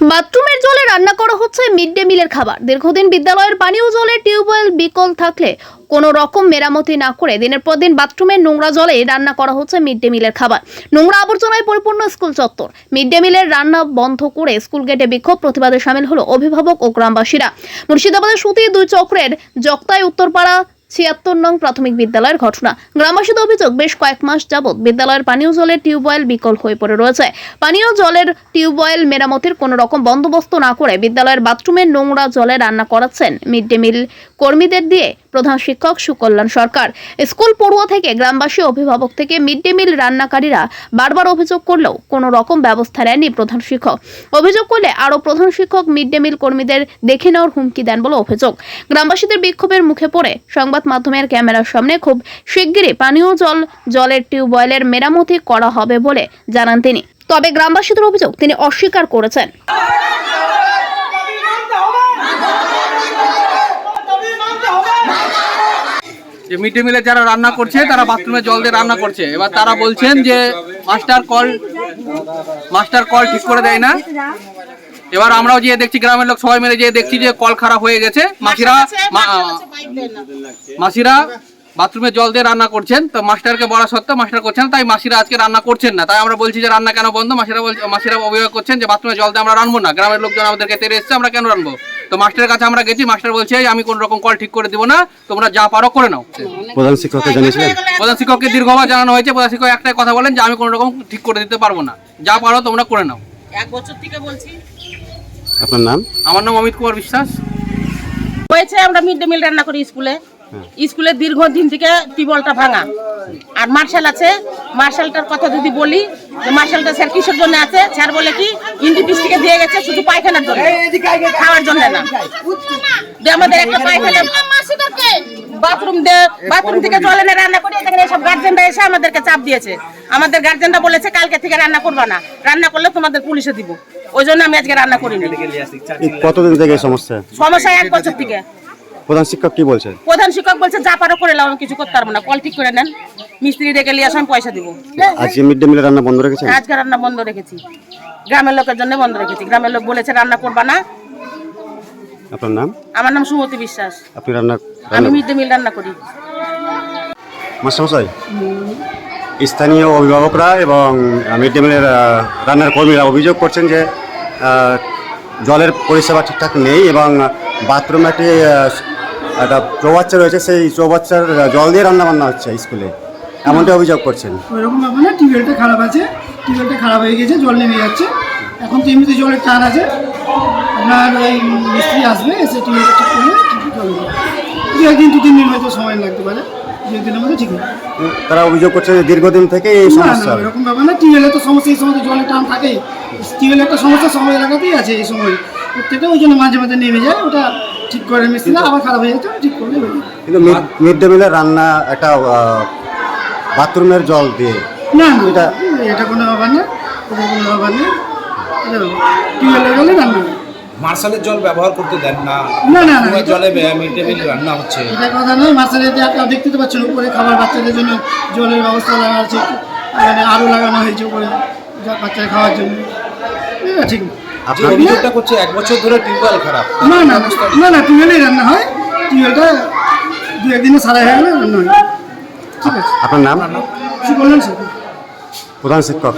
বাথরুমের জলে রান্না করা হচ্ছে মিড ডে মিলের খাবার। দীর্ঘদিন বিদ্যালয়ের পানীয় জলের টিউবওয়েল বিকল থাকলে কোনো রকম মেরামতি না করে দিনের পর দিন বাথরুমের নোংরা জলে রান্না করা হচ্ছে মিড ডে মিলের খাবার। নোংরা আবর্জনায় পরিপূর্ণ স্কুল চত্বর। মিড ডে মিলের রান্না বন্ধ করে স্কুল গেটে বিক্ষোভ প্রতিবাদে সামিল হলো অভিভাবক ও গ্রামবাসীরা। মুর্শিদাবাদের সুতি দুই চক্রের জক্তায় উত্তরপাড়া ছিয়াত্তর নং প্রাথমিক বিদ্যালয়ের ঘটনা। গ্রামবাসীদের অভিযোগ, বেশ কয়েক মাস যাবৎ বিদ্যালয়ের পানীয় জলের টিউবওয়েল বিকল হয়ে পড়ে রয়েছে। পানীয় জলের টিউবওয়েল মেরামতির কোনো রকম বন্দোবস্ত না করে বিদ্যালয়ের বাথরুমের নোংরা জলে রান্না করাচ্ছেন মিড ডে মিল কর্মীদের দিয়ে প্রধান শিক্ষক সুকল্যাণ সরকার। স্কুল পড়ুয়া থেকে গ্রামবাসী অভিভাবক থেকে মিড ডে মিল রান্নাকারীরা বারবার অভিযোগ করলেও কোনো রকম ব্যবস্থা নেয়নি প্রধান শিক্ষক। অভিযোগ করলে আরও প্রধান শিক্ষক মিড ডে মিল কর্মীদের দেখে নেওয়ার হুমকি দেন বলে অভিযোগ। গ্রামবাসীদের বিক্ষোভের মুখে পড়ে সংবাদ মাধ্যমের ক্যামেরার সামনে খুব শিগগিরই পানীয় জল, জলের টিউবওয়েলের মেরামতি করা হবে বলে জানান তিনি। তবে গ্রামবাসীদের অভিযোগ তিনি অস্বীকার করেছেন। যে মিড ডে মিলে যারা রান্না করছে, তারা বাথরুমে জল দিয়ে রান্না করছে। এবার তারা বলছেন যে মাস্টার কল মাস্টার কল ঠিক করে দেয় না। এবার আমরাও যেয়ে দেখছি, গ্রামের লোক সবাই মিলে যেয়ে দেখছি যে কল খারাপ হয়ে গেছে। মাসিরা মাসিরা বাথরুমে জল দিয়ে রান্না করছেন। তো মাস্টারকে বলা সত্ত্বেও মাস্টার করছেন তাই মাসিরা আজকে রান্না করছেন না। তাই আমরা বলছি যে রান্না কেন বন্ধ? মাসিরা মাসিরা অভিযোগ করছেন যে বাথরুমে জল দিয়ে আমরা রান্নবো না। গ্রামের লোকজন আমাদেরকে তেরে এসছে, আমরা কেন রান্নবো তো মাস্টারের কাছে আমরা গেছি মাস্টার বলছে আমি কোন রকম কল ঠিক করে দিব না তোমরা যা পারো করে নাও। প্রধান শিক্ষককে জানিয়েছিলেন? প্রধান শিক্ষককে দীর্ঘবার জানানো হয়েছে প্রধান শিক্ষক একটাই কথা বলেন যে আমি কোনো রকম ঠিক করে দিতে পারব না। যা পারো তোমরা করে নাও। এক বছর থেকে বলছি। আপনার নাম? আমার নাম অমিত কুমার বিশ্বাস। হয়েছে আমরা মিড ডে মিল রান্না করি স্কুলে। স্কুলে দীর্ঘদিন থেকে টিউবওয়েলটা ভাঙা। আর মার্শাল আছে মার্শালটার কথা যদি বলি মার্শালটা স্যার কিসের জন্য আছে? স্যার বলে কি দিয়ে গেছে শুধু পায়খানার জন্য। খাওয়ার জন্য না। আমাদের একটা পায়খানা বাথরুম দে বাথরুম থেকে জল এনে রান্না করি এখানে সব গার্জেনরা এসে আমাদেরকে চাপ দিয়েছে। আমাদের গার্জেনরা বলেছে কালকে থেকে রান্না করবা না। রান্না করলে তোমাদের পুলিশে দিব। ওই জন্য আমি আজকে রান্না করিনি। কতদিন থেকে সমস্যা? সমস্যা এক বছর থেকে। প্রধান শিক্ষক কি বলছেন? প্রধান শিক্ষক বলছে যা পারো করে নাও আমি কিছু করতে পারব না। কল ঠিক করে নেন। মিস্ত্রি ডেকে নিয়ে আসো আমি পয়সা দিব। আজকে মিড ডে মিলে রান্না বন্ধ রেখেছেন? আজকে রান্না বন্ধ রেখেছি। গ্রামের লোকের জন্য বন্ধ রেখেছি। গ্রামের লোক বলেছে রান্না করবা না। আপনার নাম? আমার নাম সুমতি বিশ্বাস। আপনি রান্না আমি মিড ডে মিল রান্না করি। মাস্টারমশাই স্থানীয় অভিভাবকরা এবং মিড ডে মিলের রান্নার কর্মীরা অভিযোগ করছেন যে জলের পরিষেবা ঠিকঠাক নেই এবং বাথরুমে একটি একটা চৌবাচ্চা রয়েছে। সেই চৌবাচ্চার জল দিয়ে রান্না বান্না হচ্ছে স্কুলে। এমনটা অভিযোগ করছেন। ওইরকম ব্যাপার না টিউবওয়েলটা খারাপ আছে টিউবওয়েলটা খারাপ হয়ে গেছে জল নেমে যাচ্ছে। এখন তো এমনিতে জলের টান আছে। আপনার ওই মিস্ত্রি আসবে এসে টিউবওয়েলটা ঠিক ঠিক জল দু একদিন দু তিন দিন হয়তো সময় লাগতে পারে দু একদিনের মধ্যে ঠিক হবে। তারা অভিযোগ করছে যে দীর্ঘদিন থেকে এই সমস্যা। এরকম ব্যাপার না টিউবওয়েলের তো সমস্যা এই সময় তো জলের টান থাকেই। টিউবওয়েলের একটা সমস্যা সময় এলাকাতেই আছে এই সময়। প্রত্যেকটা ওই জন্য মাঝে মাঝে নেমে যায় ওটা ঠিক করে মিস্ত্রি আবার খারাপ হয়ে যাচ্ছে ঠিক করলে কিন্তু মিড ডে মিলের রান্না একটা বাথরুমের জল দিয়ে। না না এটা এটা কোনো ব্যাপার না এটা কোনো ব্যাপার নেই এটা টিউবওয়েলের জলে রান্না মার্শালের জল ব্যবহার করতে দেন না। না, না, না, জলে মিড ডে মিল রান্না হচ্ছে। এটা কথা নয় মাছের যে আপনারা দেখতে তো পাচ্ছেন উপরে খাবার বাচ্চাদের জন্য জলের ব্যবস্থা লাগা আছে মানে আরও লাগানো হয়েছে উপরে যা- বাচ্চাদের খাওয়ার জন্য। এটা ঠিক। না। আপনার অভিযোগটা করছে এক বছর ধরে টিউবওয়েল খারাপ। না না না না টিউবওয়েলেই রান্না হয়। টিউবওয়েলটা দু একদিনে সারা হয়ে গেলে রান্না হয়। আপনার নাম? প্রধান শিক্ষক।